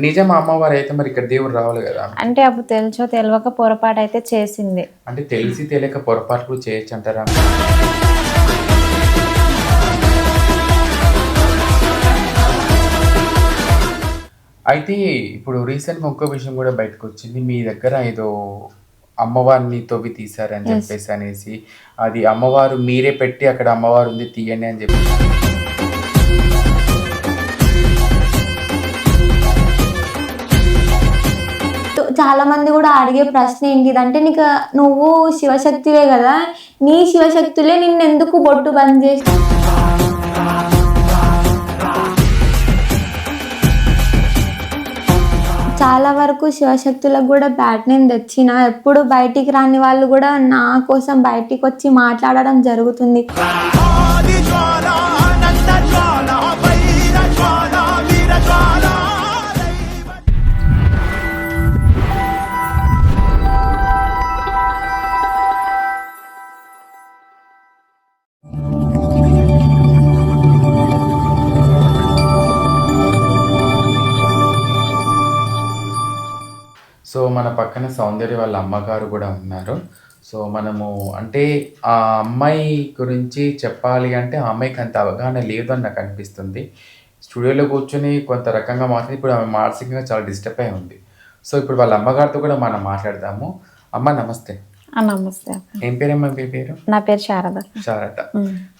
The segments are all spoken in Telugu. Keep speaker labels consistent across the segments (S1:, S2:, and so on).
S1: నిజం అమ్మవారు అయితే మరి ఇక్కడ దేవుడు రావాలి కదా?
S2: అంటే అప్పుడు తెలుసో తెలియక పొరపాటు అయితే చేసింది.
S1: అంటే తెలిసి తెలియక పొరపాట్లు చేయొచ్చు అంటారా అయితే ఇప్పుడు రీసెంట్గా ఇంకో విషయం కూడా బయటకు వచ్చింది మీ దగ్గర ఏదో అమ్మవారిని తవ్వి తీశారని చెప్పేసి అనేసి అది అమ్మవారు మీరే పెట్టి అక్కడ అమ్మవారు ఉంది తీయండి అని చెప్పి
S3: చాలా మంది కూడా అడిగే ప్రశ్న ఏంటిదంటే నీకు నువ్వు శివశక్తివే కదా నీ శివశక్తులే నిన్ను ఎందుకు బొట్టు బంద్ చేసి చాలా వరకు శివశక్తులకు కూడా బ్యాట్ నేమ్ తెచ్చిన ఎప్పుడు బయటికి రాని వాళ్ళు కూడా నా కోసం బయటికి వచ్చి మాట్లాడడం జరుగుతుంది.
S1: సో మన పక్కన సౌందర్య వాళ్ళ అమ్మగారు కూడా ఉన్నారు. సో మనము అంటే ఆ అమ్మాయి గురించి చెప్పాలి అంటే ఆ అమ్మాయికి అంత అవగాహన లేదు అని నాకు అనిపిస్తుంది. స్టూడియోలో కూర్చొని కొంత రకంగా మాట్లాడి ఇప్పుడు ఆమె మానసికంగా చాలా డిస్టర్బ్ అయి ఉంది. సో ఇప్పుడు వాళ్ళ అమ్మగారితో కూడా మనం మాట్లాడదాము. అమ్మ నమస్తే.
S2: నమస్తే
S1: ఏం పేరమ్మా మీ పేరు?
S2: నా పేరు శారద
S1: శారద.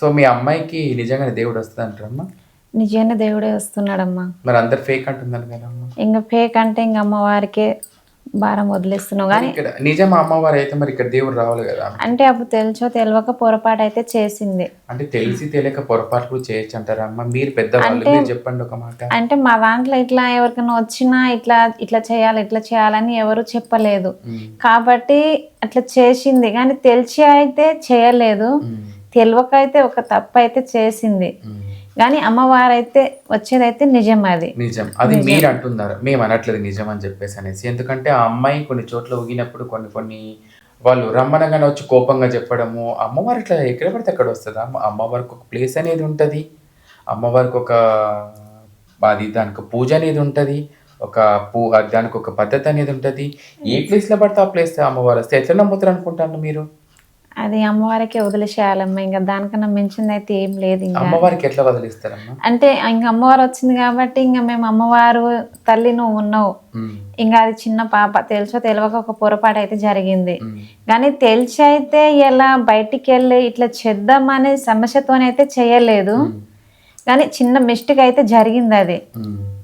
S1: సో మీ అమ్మాయికి నిజంగానే దేవుడు వస్తుంది అంటారమ్మా
S2: నిజంగా దేవుడే వస్తున్నాడమ్మా.
S1: మరి అందరు ఫేక్ అంటున్నారు కదమ్మా?
S2: ఇంకా ఫేక్ అంటే ఇంక అమ్మవారికే భారం వదిలేస్తున్నావు కానీ
S1: నిజం అమ్మవారు అయితే మరి ఇక్కడ దేవుడు రావాలి కదా?
S2: అంటే అప్పుడు తెలుసో తెలియక పొరపాటు అయితే చేసింది.
S1: అంటే తెలిసి తెలియక పొరపాట్లు చేయొచ్చు అంటారా? అమ్మ మీరు మీరు చెప్పండి ఒక మాట.
S2: అంటే మా దాంట్లో ఇట్లా ఎవరికైనా వచ్చినా ఇట్లా ఇట్లా చేయాలి ఇట్లా చేయాలని ఎవరు చెప్పలేదు. కాబట్టి అట్లా చేసింది. కానీ తెలిసి అయితే చేయలేదు. తెలియక అయితే ఒక తప్పు అయితే చేసింది. కానీ అమ్మవారు అయితే వచ్చేదైతే నిజం అది.
S1: నిజం. అది మీరు అంటున్నారు మేము అనట్లేదు నిజం అని చెప్పేసి అనేసి. ఎందుకంటే ఆ అమ్మాయి కొన్ని చోట్ల ఊగినప్పుడు కొన్ని కొన్ని వాళ్ళు రమ్మనగానే వచ్చి కోపంగా చెప్పడము అమ్మవారు ఇట్లా ఎక్కడ పడితే అక్కడ వస్తుందా? అమ్మ అమ్మవారికి ఒక ప్లేస్ అనేది ఉంటుంది. అమ్మవారికి ఒక అది దానికి పూజ అనేది ఉంటుంది. ఒక పూ దానికి ఒక పద్ధతి అనేది ఉంటుంది. ఏ ప్లేస్లో పడితే ఆ ప్లేస్ అమ్మవారు వస్తే ఎట్లా నమ్ముతారు అనుకుంటాను మీరు?
S2: అది అమ్మవారికి వదిలేసేయాలమ్మా. ఇంకా దానికన్నా మించింది అయితే ఏం లేదు ఇంకా.
S1: అమ్మవారికి ఎట్లా వదిలిస్తారమ్మా?
S2: అంటే ఇంక అమ్మవారు వచ్చింది కాబట్టి ఇంకా మేము అమ్మవారు తల్లి నువ్వు ఉన్నావు. ఇంకా అది చిన్న పాప. తెలుసో తెలియక ఒక పొరపాటు అయితే జరిగింది కానీ తెలిసి అయితే ఇలా బయటికి వెళ్ళి ఇట్లా చేద్దామనే సమస్యతోనైతే చేయలేదు. కానీ చిన్న మిస్టేక్ అయితే జరిగింది అది.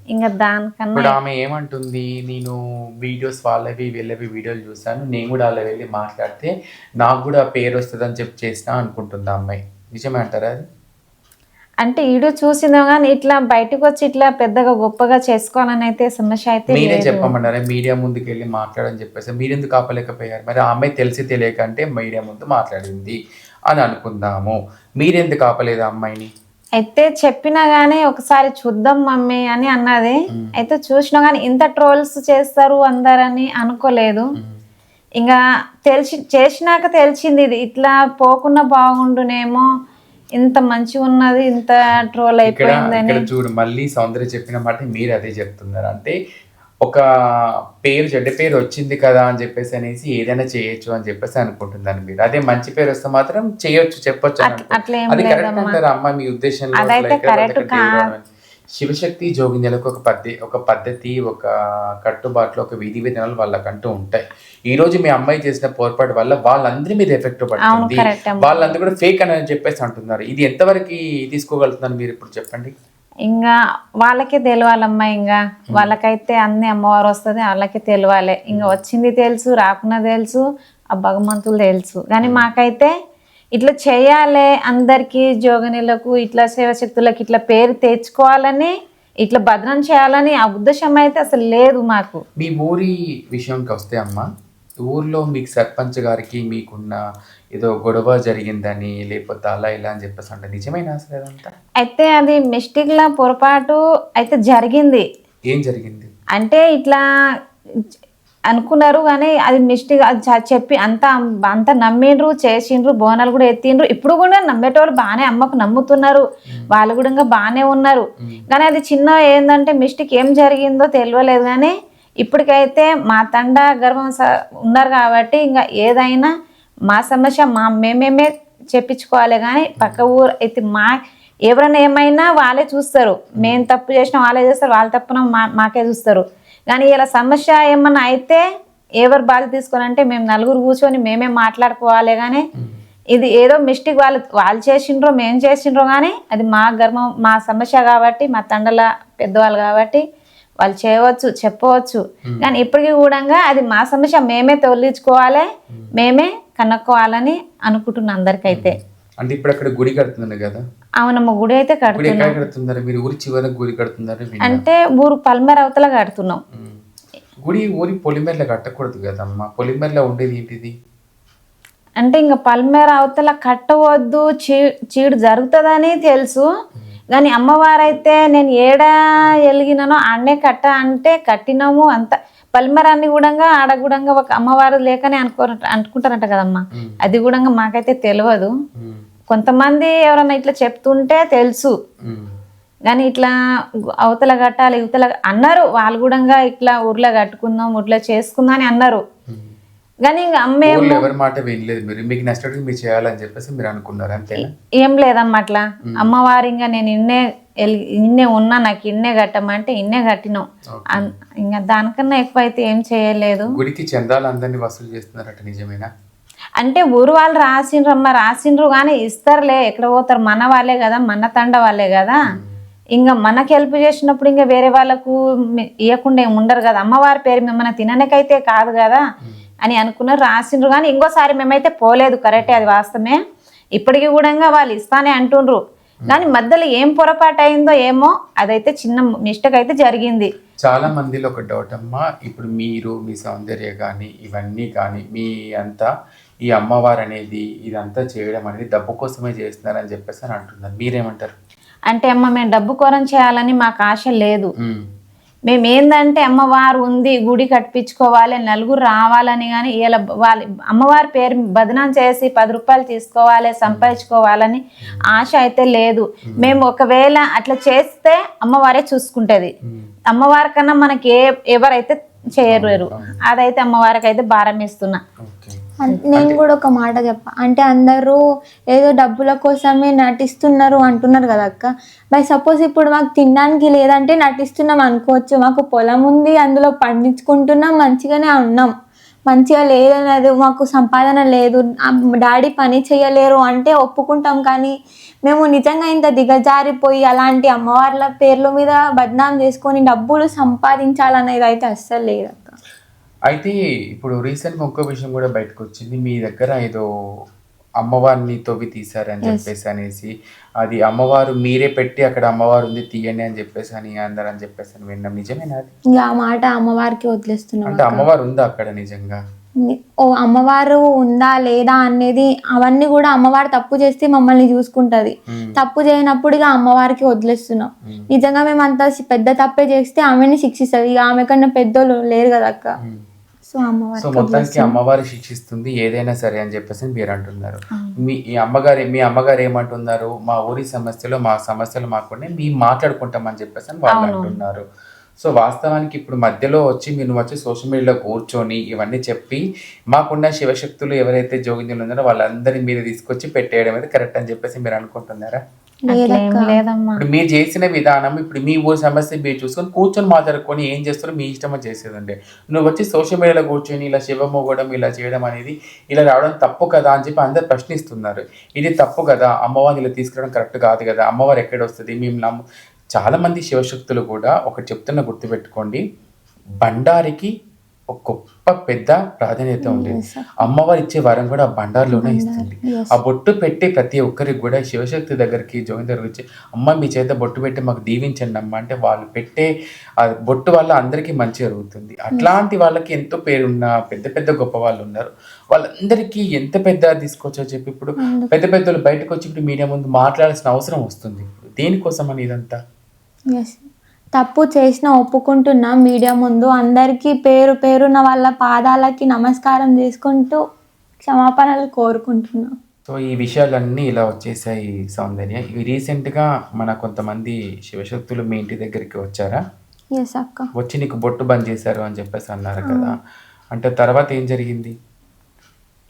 S2: ఇంకా దానికన్నా
S1: ఇప్పుడు ఆమె ఏమంటుంది నేను వీడియోస్ వాళ్ళవి వీళ్ళవి వీడియోలు చూసాను నేను కూడా అలా వెళ్ళి మాట్లాడితే నాకు కూడా పేరు వస్తుంది అని చెప్పి చేసిన అనుకుంటుంది ఆ అమ్మాయి. నిజమే అంటారా అది?
S2: అంటే ఈడు చూసిందో కానీ ఇట్లా బయటకు వచ్చి ఇట్లా పెద్దగా గొప్పగా చేసుకోవాలని అయితే సమస్య అయితే
S1: మీరే
S2: లేదు.
S1: చెప్పమన్నారా? మీడియా ముందుకు వెళ్ళి మాట్లాడని చెప్పేసి మీరెందుకు ఆపలేకపోయారు? మరి ఆ అమ్మాయి తెలిసి తెలియక అంటే మీడియా ముందు మాట్లాడింది అని అనుకుందాము. మీరెందుకు ఆపలేదు ఆ అమ్మాయిని?
S2: అయితే చెప్పినా గానీ ఒకసారి చూద్దాం మమ్మీ అని అన్నది. అయితే చూసినా కానీ ఇంత ట్రోల్స్ చేస్తారు అందరని అనుకోలేదు. ఇంకా తెలిసి చేసినాక తెలిసింది ఇది. ఇట్లా పోకుండా బాగుండునేమో ఇంత మంచిగా ఉన్నది ఇంత ట్రోల్ అయిపోయిందని.
S1: చూడు మళ్ళీ సౌందర్య చెప్పిన మాట మీరు అదే చెప్తున్నారు. అంటే ఒక పేరు చెడ్డ పేరు వచ్చింది కదా అని చెప్పేసి అనేసి ఏదైనా చేయొచ్చు అని చెప్పేసి అనుకుంటున్నాను మీరు. అదే మంచి పేరు వస్తే మాత్రం చేయొచ్చు చెప్పొచ్చు అది కరెక్ట్. అంటారా అమ్మ మీ రావడం. శివశక్తి జోగిన్యలకు ఒక పద్ధతి ఒక పద్ధతి ఒక కట్టుబాట్లు ఒక విధి విధానాలు వాళ్ళకంటూ ఉంటాయి. ఈ రోజు మీ అమ్మాయి చేసిన పొరపాటు వల్ల వాళ్ళందరి మీద ఎఫెక్ట్ పడుతుంది. వాళ్ళందరూ కూడా ఫేక్ అని చెప్పేసి అంటున్నారు. ఇది ఎంతవరకు తీసుకోగలుగుతున్నారు మీరు ఇప్పుడు చెప్పండి?
S2: ఇంకా వాళ్ళకే తెలియాలమ్మా ఇంకా. వాళ్ళకైతే అన్ని అమ్మవారు వస్తుంది వాళ్ళకే తెలియాలి ఇంకా వచ్చింది తెలుసు రాకున్నా తెలుసు ఆ భగవంతులు తెలుసు. కానీ మాకైతే ఇట్లా చేయాలి అందరికీ జోగనిలకు ఇట్లా శివశక్తులకు ఇట్లా పేరు తెచ్చుకోవాలని ఇట్లా భద్రం చేయాలని ఆ ఉద్దేశం అయితే అసలు లేదు మాకు.
S1: మీ ఊరి విషయంకి వస్తే అమ్మ ఊర్లో మీకు సర్పంచ్ గారికి మీకున్న ఏదో గొడవ జరిగిందని లేకపోతే అలా ఇలా అని చెప్పేసి అంటే నిజమైన అసలు అదంతా?
S2: అయితే అది మిస్టేక్లా పొరపాటు అయితే జరిగింది.
S1: ఏం జరిగింది?
S2: అంటే ఇట్లా అనుకున్నారు కానీ అది మిస్టేక్ చెప్పి అంత అంత నమ్మిండ్రు చేసిండ్రు బోనాలు కూడా ఎత్తిండ్రు. ఇప్పుడు కూడా నమ్మేటోళ్ళు బాగానే అమ్మకు నమ్ముతున్నారు. వాళ్ళు కూడా ఇంకా బాగానే ఉన్నారు. కానీ అది చిన్న ఏంటంటే మిస్టేక్ ఏం జరిగిందో తెలియలేదు కానీ ఇప్పటికైతే మా తండ గర్భం స- ఉన్నారు కాబట్టి ఇంకా ఏదైనా మా సమస్య మా మేమేమే చెప్పించుకోవాలి కానీ పక్క ఊరు అయితే మా ఎవరైనా ఏమైనా వాళ్ళే చూస్తారు. మేము తప్పు చేసినా వాళ్ళే చేస్తారు వాళ్ళ తప్పున మా మాకే చూస్తారు. కానీ ఇలా సమస్య ఏమన్నా అయితే ఎవరు బాధ్యత తీసుకోవాలంటే మేము నలుగురు కూర్చొని మేమే మాట్లాడుకోవాలి కానీ ఇది ఏదో మిస్టేక్ వాళ్ళు వాళ్ళు చేసిండ్రో మేము చేసిండ్రో కానీ అది మా గర్భం మా సమస్య కాబట్టి మా తండల పెద్దవాళ్ళు కాబట్టి వాళ్ళు చేయవచ్చు చెప్పవచ్చు. కానీ ఇప్పటికీ కూడా అది మా సమస్య మేమే తొలగించుకోవాలి. మేమే కనుక్కోవాలని అనుకుంటున్నాను అందరికైతే.
S1: అంటే ఇప్పుడు అక్కడ గుడి కడుతున్నారు కదా?
S2: అవునమ్మ గుడి అయితే
S1: కడుతున్నారు? మీరు ఊరి చివరికి గుడి కడుతున్నారు విన్నా.
S2: అంటే ఊరు పల్మర్ అవతల కడుతున్నాం.
S1: గుడి ఊరి పొలిమేరలో కట్టకూడదు కదమ్మా. పొలిమేరలో ఉండేది ఏంటిది?
S2: అంటే ఇంకా పల్మేర అవతల కట్టవద్దు చీ చీడు జరుగుతుందని తెలుసు. కానీ అమ్మవారైతే నేను ఏడ ఎలిగినానో ఆడనే కట్ట అంటే కట్టినాము అంత. పల్మరాన్ని కూడా ఆడ కూడా ఒక అమ్మవారు లేకనే అనుకో అనుకుంటారంట కదమ్మా అది కూడా మాకైతే తెలియదు. కొంతమంది ఎవరన్నా ఇట్లా చెప్తుంటే తెలుసు. కానీ ఇట్లా అవతల కట్టాలి ఇవతల అన్నారు వాళ్ళు కూడా ఇట్లా ఊర్లో కట్టుకుందాం ఊర్లో చేసుకుందాం అని అన్నారు. కానీ ఇంకా అమ్మే
S1: ఊళ్ళో ఎవరి మాట వినలేదు మీరు. మీకు నచ్చినట్టు మీరు చేయాలని చెప్పేసి మీరు అనుకున్నారు అంతేనా?
S2: ఏం లేదమ్మా అట్లా. అమ్మవారి ఇంకా నేను ఇన్నే ఇన్నే ఉన్నా నాకు ఇన్నే కట్టమంటే ఇన్నే కట్టినాం. ఇంకా దానికన్నా ఎక్కువ అయితే ఏం చేయలేదు.
S1: గుడికి చందాలు అందరినీ వసూలు చేస్తున్నారట నిజమేనా?
S2: అంటే ఊరు వాళ్ళు రాసిండ్రు అమ్మ. రాసిండ్రు కానీ ఇస్తారులే. ఎక్కడ పోతారు? మన వాళ్ళే కదా మన తండ వాళ్ళే కదా. ఇంకా మనకి హెల్ప్ చేసినప్పుడు ఇంకా వేరే వాళ్ళకు ఇవ్వకుండా ఏమి ఉండరు కదా. అమ్మవారి పేరు మిమ్మల్ని తిననికైతే కాదు కదా. అని అనుకున్నారు రాసిండ్రు. కానీ ఇంకోసారి మేమైతే పోలేదు. కరెక్టే అది వాస్తవమే. ఇప్పటికి కూడా వాళ్ళు ఇస్తానే అంటుండ్రు. కానీ మధ్యలో ఏం పొరపాటు అయిందో ఏమో అదైతే చిన్న మిస్టేక్ అయితే జరిగింది.
S1: చాలా మందిలో ఒక డౌట్ అమ్మా. ఇప్పుడు మీరు మీ సౌందర్య కానీ ఇవన్నీ కానీ మీ అంతా ఈ అమ్మవారు అనేది ఇదంతా చేయడం అనేది డబ్బు కోసమే చేస్తున్నారని చెప్పేసి అని అంటున్నారు. మీరేమంటారు?
S2: అంటే అమ్మ మేము డబ్బు కొరం చేయాలని మాకు ఆశ లేదు. మేము ఏందంటే అమ్మవారు ఉంది గుడి కట్టించుకోవాలి నలుగురు రావాలని కానీ ఇలా వాళ్ళ అమ్మవారి పేరు బదనాం చేసి పది రూపాయలు తీసుకోవాలి సంపాదించుకోవాలని ఆశ అయితే లేదు. మేము ఒకవేళ అట్లా చేస్తే అమ్మవారే చూసుకుంటది. అమ్మవారి కన్నా మనకి ఏ ఎవరైతే చేయరు అదైతే అమ్మవారికి అయితే భారం ఇస్తున్నా
S3: నేను కూడా ఒక మాట చెప్ప. అంటే అందరూ ఏదో డబ్బుల కోసమే నటిస్తున్నారు అంటున్నారు కదా అక్క. బై సపోజ్ ఇప్పుడు మాకు తినడానికి లేదంటే నటిస్తున్నాం అనుకోవచ్చు. మాకు పొలం ఉంది అందులో పండించుకుంటున్నాం మంచిగానే ఉన్నాం. మంచిగా లేదన్నది మాకు సంపాదన లేదు. డాడీ పని చేయలేరు అంటే ఒప్పుకుంటాం కానీ మేము నిజంగా ఇంత దిగజారిపోయి అలాంటి అమ్మవార్ల పేర్ల మీద బద్నాం చేసుకొని డబ్బులు సంపాదించాలనేది అయితే అస్సలు లేదు
S1: అయితే ఇప్పుడు రీసెంట్గా ఇంకో విషయం కూడా బయటకు వచ్చింది మీ దగ్గర ఏదో అమ్మవారిని తవ్వి తీశారని చెప్పేసి అనేసి అది అమ్మవారు మీరే పెట్టి అక్కడ అమ్మవారు ఉంది తీయండి అని చెప్పేసి అని అందరు అని చెప్పేసి అని విన్నాం నిజమేనా అది?
S3: ఆ మాట అమ్మవారికి వదిలేస్తున్నాం
S1: అంటే అమ్మవారు ఉందా అక్కడ నిజంగా?
S3: ఓ అమ్మవారు ఉందా లేదా అనేది అవన్నీ కూడా అమ్మవారు తప్పు చేస్తే మమ్మల్ని చూసుకుంటది. తప్పు చేయనప్పుడు ఇక అమ్మవారికి వదిలేస్తున్నాం. నిజంగా మేము అంత పెద్ద తప్పే చేస్తే ఆమెని శిక్షిస్తుంది. ఇక ఆమె కన్నా పెద్దోళ్ళు లేరు కదా అక్క. సో అమ్మవారి
S1: సో మొత్తానికి అమ్మవారు శిక్షిస్తుంది ఏదైనా సరే అని చెప్పేసి మీరు అంటున్నారు మీ ఈ అమ్మగారు మీ అమ్మగారు ఏమంటున్నారు? మా ఊరి సమస్యలు మా సమస్యలు మాకుండా మేము మాట్లాడుకుంటామని చెప్పేసి వాళ్ళు అంటున్నారు. సో వాస్తవానికి ఇప్పుడు మధ్యలో వచ్చి మీరు వచ్చి సోషల్ మీడియాలో కూర్చొని ఇవన్నీ చెప్పి మాకున్న శివశక్తులు ఎవరైతే జోగిన్యులు ఉన్నారో వాళ్ళందరి మీద తీసుకొచ్చి పెట్టేయడం అయితే కరెక్ట్ అని చెప్పేసి మీరు అనుకుంటున్నారా?
S2: లేదమ్మా.
S1: ఇప్పుడు మీరు చేసిన విధానం ఇప్పుడు మీ ఊరి సమస్య మీరు చూసుకొని కూర్చొని మాట్లాడుకొని ఏం చేస్తారో మీ ఇష్టమో చేసేదండి. నువ్వు వచ్చి సోషల్ మీడియాలో కూర్చొని ఇలా శివమోగడం ఇలా చేయడం అనేది ఇలా రావడం తప్పు కదా అని చెప్పి అందరు ప్రశ్నిస్తున్నారు. ఇది తప్పు కదా అమ్మవారిని ఇలా తీసుకురావడం కరెక్ట్ కాదు కదా అమ్మవారు ఎక్కడ వస్తుంది? మేము నమ్ము చాలా మంది శివశక్తులు కూడా ఒకటి చెప్తున్న గుర్తుపెట్టుకోండి. బండారికి ఒక గొప్ప పెద్ద ప్రాధాన్యత ఉంది అమ్మవారు ఇచ్చే వరం కూడా ఆ బండారులోనే ఇస్తుంది. ఆ బొట్టు పెట్టి ప్రతి ఒక్కరికి కూడా శివశక్తి దగ్గరికి జోయిన్ దగ్గరికి వచ్చి అమ్మ మీ చేత బొట్టు పెట్టి మాకు దీవించండి అమ్మ. అంటే వాళ్ళు పెట్టే ఆ బొట్టు వల్ల అందరికీ మంచి జరుగుతుంది. అట్లాంటి వాళ్ళకి ఎంతో పేరున్న పెద్ద పెద్ద గొప్ప వాళ్ళు ఉన్నారు. వాళ్ళందరికీ ఎంత పెద్ద తీసుకోవచ్చో చెప్పి ఇప్పుడు పెద్ద పెద్దలు బయటకు వచ్చి ఇప్పుడు మీడియా ముందు మాట్లాడాల్సిన అవసరం వస్తుంది. దేనికోసం అని ఇదంతా
S3: తప్పు చేసిన ఒప్పుకుంటున్నా మీడియా ముందు అందరికీ పేరు పేరున వాళ్ళ పాదాలకి నమస్కారం చేసుకుంటూ క్షమాపణలు కోరుకుంటున్నా.
S1: సో ఈ విషయాలన్నీ ఇలా వచ్చేసాయి సౌందర్య. రీసెంట్గా మన కొంతమంది శివశక్తులు మీ ఇంటి దగ్గరికి వచ్చారా?
S3: ఎస్ అక్క.
S1: వచ్చి నీకు బొట్టు బంద్ చేశారు అని చెప్పేసి అన్నారు కదా. అంటే తర్వాత ఏం జరిగింది?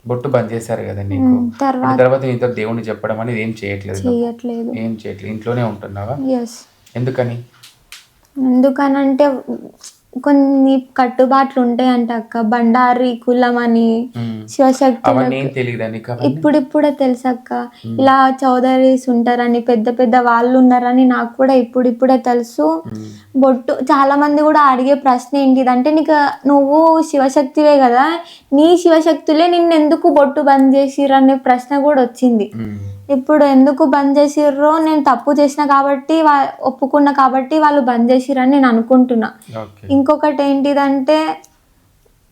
S1: బొట్టు బంద్ చేశారు కదా నీకు.
S3: తర్వాత-
S1: తర్వాత నీతో దేవుని చెప్పడం అనేది ఏం చేయట్లేదు నువ్వు?
S3: చెయ్యట్లేదు
S1: ఏం చేయట్లేదు? ఇంట్లోనే ఉంటున్నావా?
S3: ఎస్
S1: ఎందుకని?
S3: ఎందుకనంటే కొన్ని కట్టుబాట్లు ఉంటాయంట అక్క. బండారి కులం అని. శివశక్తి ఇప్పుడిప్పుడే తెలుసక్క. ఇలా చౌదరీస్ ఉంటారని పెద్ద పెద్ద వాళ్ళు ఉన్నారని నాకు కూడా ఇప్పుడిప్పుడే తెలుసు. బొట్టు చాలా మంది కూడా అడిగే ప్రశ్న ఏంటిదంటే నీకు నువ్వు శివశక్తివే కదా నీ శివశక్తులే నిన్ను ఎందుకు బొట్టు బంద్ చేసిర్రు అనే ప్రశ్న కూడా వచ్చింది. ఇప్పుడు ఎందుకు బంద్ చేసిర్రో నేను తప్పు చేసిన కాబట్టి వా ఒప్పుకున్నా కాబట్టి వాళ్ళు బంద్ చేసిర్రని నేను అనుకుంటున్నా. ఇంకొకటి ఏంటిదంటే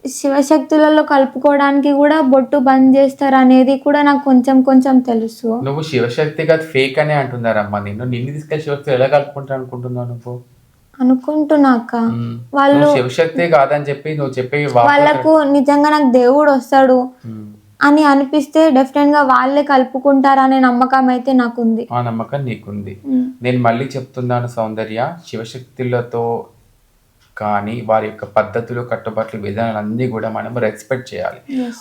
S3: శివశక్తులలో కలుపుకోవడానికి కూడా బొట్టు బంద్ చేస్తారు అనేది కూడా నాకు కొంచెం కొంచెం తెలుసు.
S1: నువ్వు శివశక్తి కాదు ఫేక్ అనే అంటున్నారమ్మా. నిన్ను నిన్ను తీసుకెళ్ళి శివశక్తి ఎలా కలుపుకుంటా అనుకుంటున్నావు నువ్వు?
S3: అనుకుంటున్నాక. వాళ్ళు
S1: శివశక్తి కాదని చెప్పి నువ్వు చెప్పి
S3: వాళ్ళకు నిజంగా నాకు దేవుడు వస్తాడు. అని అనిపిస్తే డెఫినెట్గా వాళ్ళే కలుపుకుంటారనే నమ్మకం అయితే నాకు ఉంది
S1: ఆ నమ్మకం నీకుంది. నేను మళ్ళీ చెప్తున్నాను సౌందర్య శివశక్తులతో కానీ వారి యొక్క పద్ధతులు కట్టుబాట్లు విధానాలు అన్నీ కూడా మనం రెస్పెక్ట్ చేయాలి.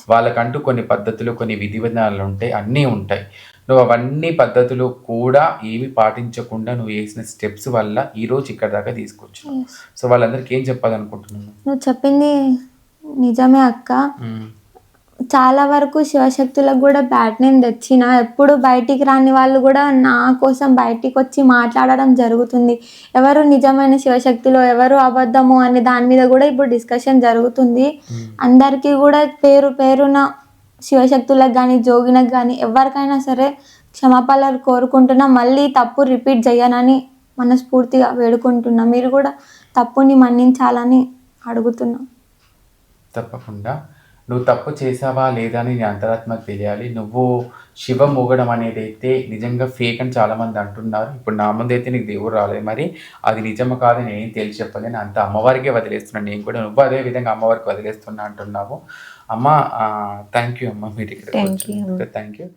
S1: వాళ్ళకంటూ కొన్ని పద్ధతులు కొన్ని విధి విధానాలు ఉంటాయి అన్నీ ఉంటాయి నువ్వు అవన్నీ పద్ధతులు కూడా ఏమి పాటించకుండా నువ్వు వేసిన స్టెప్స్ వల్ల ఈ రోజు ఇక్కడ దాకా తీసుకొచ్చు
S3: Yes.
S1: సో వాళ్ళందరికీ ఏం చెప్పాలనుకుంటున్నాను
S3: నువ్వు చెప్పింది నిజమే అక్క. చాలా వరకు శివశక్తులకు కూడా బ్యాట్ నేను తెచ్చిన ఎప్పుడు బయటికి రాని వాళ్ళు కూడా నా కోసం బయటికి వచ్చి మాట్లాడడం జరుగుతుంది. ఎవరు నిజమైన శివశక్తులు ఎవరు అబద్ధము అనే దాని మీద కూడా ఇప్పుడు డిస్కషన్ జరుగుతుంది. అందరికీ కూడా పేరు పేరున శివశక్తులకు కానీ జోగినకు కానీ ఎవరికైనా సరే క్షమాపణలు కోరుకుంటున్నా మళ్ళీ తప్పు రిపీట్ చేయనని మనస్ఫూర్తిగా వేడుకుంటున్నా. మీరు కూడా తప్పుని మన్నించాలని అడుగుతున్నా.
S1: తప్పకుండా. నువ్వు తప్పు చేసావా లేదా అని నీ అంతరాత్మకు తెలియాలి. నువ్వు శివ మూగడం అనేది అయితే నిజంగా ఫేక్ అని చాలా మంది అంటున్నారు. ఇప్పుడు నా ముందు అయితే నీకు దేవుడు రాలేదు. మరి అది నిజమా కాదని నేను తెలిసి చెప్పలేను. అంత అమ్మవారికే వదిలేస్తున్నాను నేను కూడా నువ్వు అదే విధంగా అమ్మవారికి వదిలేస్తున్నా అంటున్నావు. అమ్మ థ్యాంక్ యూ అమ్మ. మీరు. ఇక్కడ థ్యాంక్ యూ